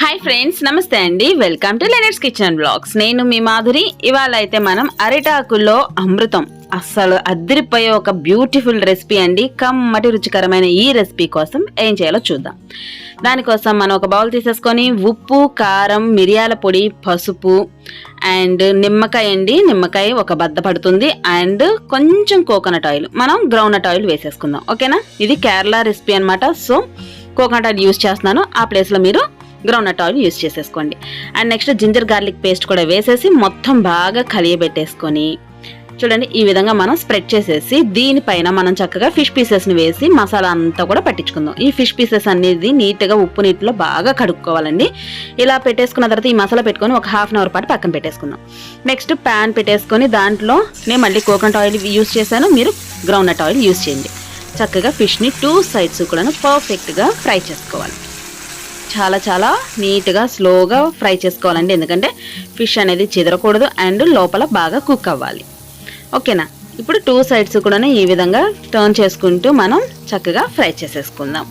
Hi friends నమస్తే అండి. Welcome to లెనెట్స్ kitchen blogs నేను మీ మాధురి. ఇవాళ అయితే మనం అరిటాకుల్లో అమృతం. అస్సలు అద్దరిపోయే ఒక బ్యూటిఫుల్ రెసిపీ అండి. కమ్మటి రుచికరమైన ఈ రెసిపీ కోసం ఏం చేయాలో చూద్దాం. దానికోసం మనం ఒక బౌల్ తీసేసుకొని ఉప్పు కారం మిరియాల పొడి పసుపు అండ్ నిమ్మకాయ అండి. నిమ్మకాయ ఒక బద్ద పడుతుంది అండ్ కొంచెం కోకోనట్ ఆయిల్ మనం గ్రౌండ్నట్ ఆయిల్ వేసేసుకుందాం. ఓకేనా ఇది కేరళ రెసిపీ అన్నమాట. సో కోకోనట్ ఆయిల్ యూస్ చేస్తున్నాను. ఆ ప్లేస్లో మీరు గ్రౌండ్నట్ ఆయిల్ యూస్ చేసేసుకోండి. And next ginger garlic paste కూడా వేసేసి మొత్తం బాగా కలియబెట్టేసుకొని చూడండి ఈ విధంగా మనం స్ప్రెడ్ చేసేసి దీనిపైన మనం చక్కగా ఫిష్ పీసెస్ని వేసి మసాలా అంతా కూడా పట్టించుకుందాం. ఈ ఫిష్ పీసెస్ అనేది నీట్గా ఉప్పు నీటిలో బాగా కడుక్కోవాలండి. ఇలా పెట్టేసుకున్న తర్వాత ఈ మసాలా పెట్టుకొని ఒక హాఫ్ అన్ అవర్ పాటు పక్కన పెట్టేసుకుందాం. నెక్స్ట్ ప్యాన్ పెట్టేసుకొని దాంట్లో నేను మళ్ళీ కోకోనట్ ఆయిల్ యూస్ చేశాను. మీరు గ్రౌండ్నట్ ఆయిల్ యూస్ చేయండి. చక్కగా ఫిష్ని టూ సైడ్స్ కూడా పర్ఫెక్ట్గా ఫ్రై చేసుకోవాలి. చాలా చాలా నీట్గా స్లోగా ఫ్రై చేసుకోవాలండి. ఎందుకంటే ఫిష్ అనేది చెదరకూడదు అండ్ లోపల బాగా కుక్ అవ్వాలి. ఓకేనా? ఇప్పుడు టూ సైడ్స్ కూడా ఈ విధంగా టర్న్ చేసుకుంటూ మనం చక్కగా ఫ్రై చేసేసుకుందాం.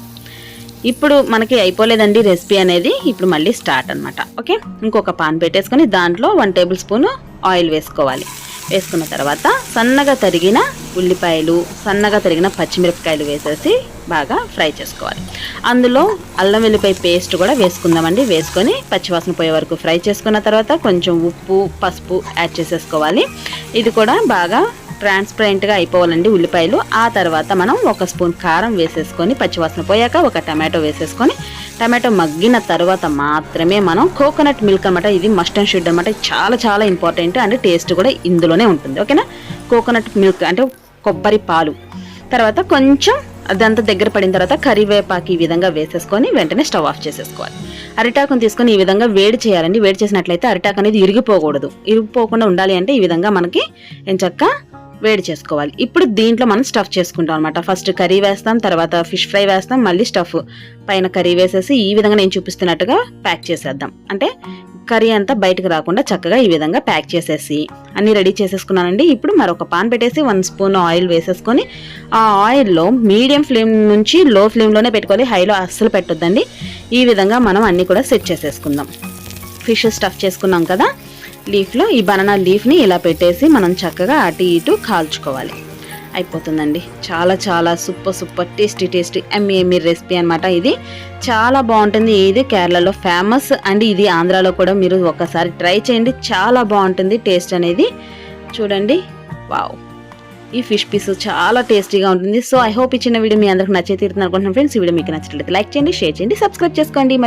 ఇప్పుడు మనకి అయిపోలేదండి రెసిపీ అనేది. ఇప్పుడు మళ్ళీ స్టార్ట్ అనమాట ఓకే? ఇంకొక పాన్ పెట్టేసుకొని దాంట్లో వన్ టేబుల్ స్పూన్ ఆయిల్ వేసుకోవాలి. వేసుకున్న తర్వాత సన్నగా తరిగిన ఉల్లిపాయలు సన్నగా తరిగిన పచ్చిమిరపకాయలు వేసేసి బాగా ఫ్రై చేసుకోవాలి. అందులో అల్లం వెల్లిపాయ పేస్ట్ కూడా వేసుకుందామండి. వేసుకొని పచ్చివాసన పోయే వరకు ఫ్రై చేసుకున్న తర్వాత కొంచెం ఉప్పు పసుపు యాడ్ చేసేసుకోవాలి. ఇది కూడా బాగా ట్రాన్స్పరెంట్గా అయిపోవాలండి ఉల్లిపాయలు. ఆ తర్వాత మనం ఒక స్పూన్ కారం వేసేసుకొని పచ్చివాసన పోయాక ఒక టమాటో వేసేసుకొని టమాటో మగ్గిన తర్వాత మాత్రమే మనం కోకోనట్ మిల్క్ అనమాట ఇది మస్ట్ అండ్ షుడ్ అనమాట చాలా చాలా ఇంపార్టెంట్ అండ్ టేస్ట్ కూడా ఇందులోనే ఉంటుంది. ఓకేనా? కోకోనట్ మిల్క్ అంటే కొబ్బరి పాలు. తర్వాత కొంచెం అదంతా దగ్గర పడిన తర్వాత కరివేపాకు ఈ విధంగా వేసేసుకొని వెంటనే స్టవ్ ఆఫ్ చేసేసుకోవాలి. అరిటాకును తీసుకొని ఈ విధంగా వేడి చేయాలండి. వేడి చేసినట్లయితే అరిటాకు అనేది ఇరిగిపోకూడదు. ఇరిగిపోకుండా ఉండాలి అంటే ఈ విధంగా మనకి ఎంచక్క వేడి చేసుకోవాలి. ఇప్పుడు దీంట్లో మనం స్టఫ్ చేసుకుంటాం అనమాట ఫస్ట్ కర్రీ వేస్తాం తర్వాత ఫిష్ ఫ్రై వేస్తాం మళ్ళీ స్టఫ్. పైన కర్రీ వేసేసి ఈ విధంగా నేను చూపిస్తున్నట్టుగా ప్యాక్ చేసేద్దాం. అంటే కర్రీ అంతా బయటకు రాకుండా చక్కగా ఈ విధంగా ప్యాక్ చేసేసి అన్ని రెడీ చేసేసుకున్నానండి. ఇప్పుడు మరొక పాన్ పెట్టేసి వన్ స్పూన్ ఆయిల్ వేసేసుకొని ఆ ఆయిల్లో మీడియం ఫ్లేమ్ నుంచి లో ఫ్లేమ్లోనే పెట్టుకోవాలి. హైలో అస్సలు పెట్టొద్దండి. ఈ విధంగా మనం అన్నీ కూడా సెట్ చేసేసుకుందాం. ఫిష్ స్టఫ్ చేసుకున్నాం కదా లీఫ్లో ఈ బనానా లీఫ్ని ఇలా పెట్టేసి మనం చక్కగా అటు ఇటు కాల్చుకోవాలి. అయిపోతుందండి. చాలా చాలా super super tasty tasty yummy yummy recipe అనమాట ఇది. చాలా బాగుంటుంది. ఇది కేరళలో ఫేమస్ అండ్ ఇది ఆంధ్రాలో కూడా మీరు ఒకసారి ట్రై చేయండి. చాలా బాగుంటుంది టేస్ట్ అనేది. చూడండి. వావ్. ఈ ఫిష్ పీస్ చాలా టేస్టీగా ఉంటుంది. సో ఐ హోప్ ఇచ్చిన చిన్న వీడియో మీ అందరికి నచ్చే తీరుతుంది అనుకుంటున్నాను ఫ్రెండ్స్. ఈ వీడియో మీకు నచ్చినట్లయితే లైక్ చేయండి షేర్ చేయండి సబ్స్క్రైబ్ చేసుకోండి.